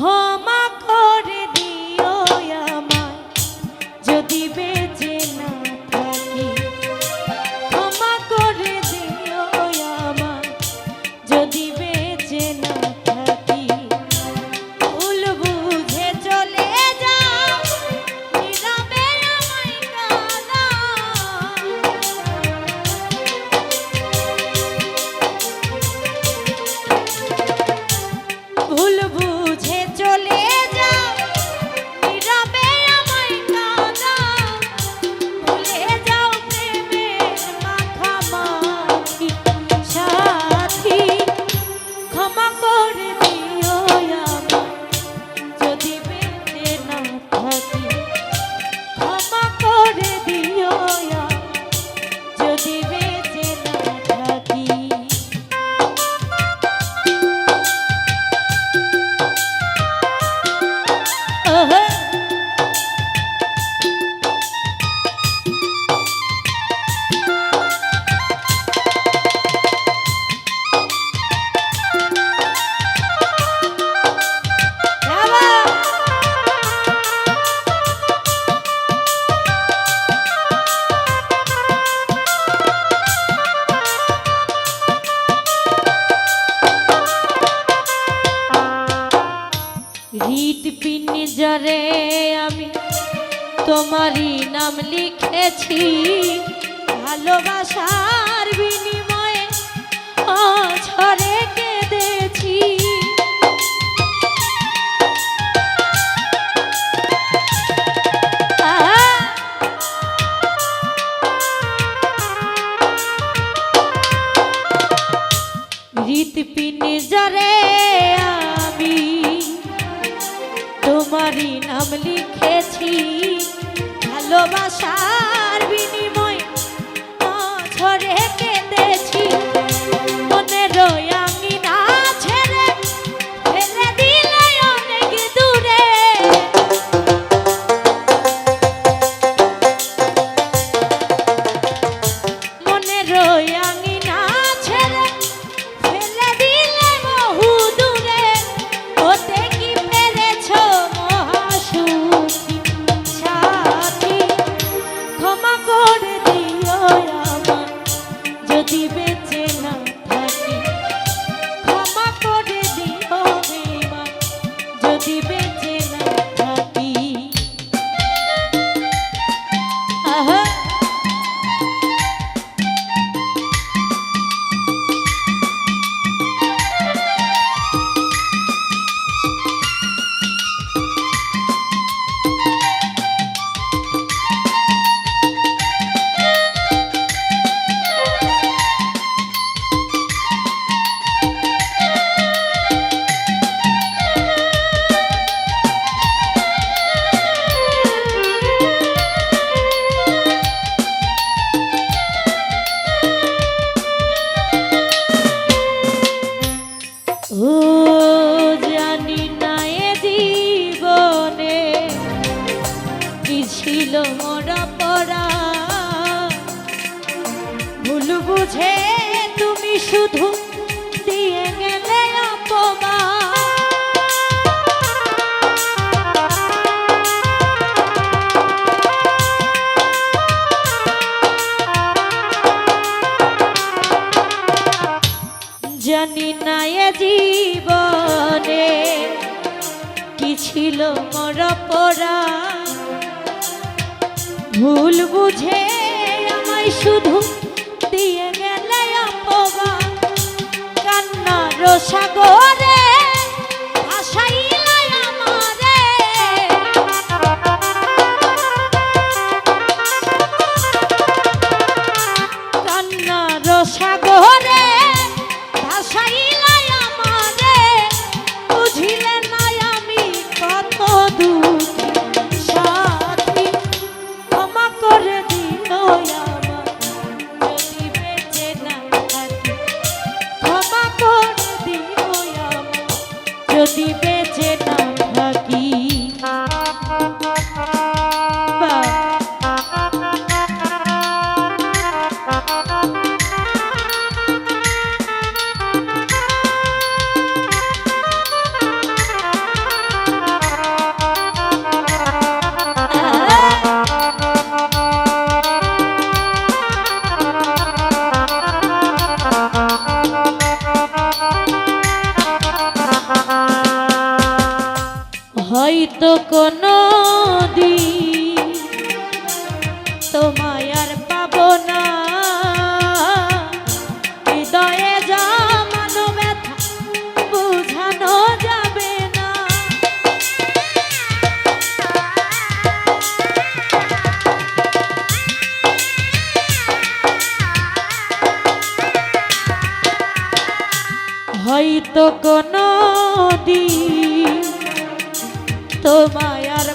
খ হৃদপিঞ্জরে আমি তোমারই নাম লিখেছি। ভালোবাসার বিনিময়ে অঝরে কেঁদেছি। হৃদপিঞ্জরে আমি তোমারই নাম লিখেছি ভালোবাসার বিনিময় জানি না এ জীবনে কি ছিল মর পরা। ভুল বুঝে আমায় শুধু দিয়ে গেলে অপবা কান্নার সাগর Baby হয়তো কোনো দিন তোমায় আর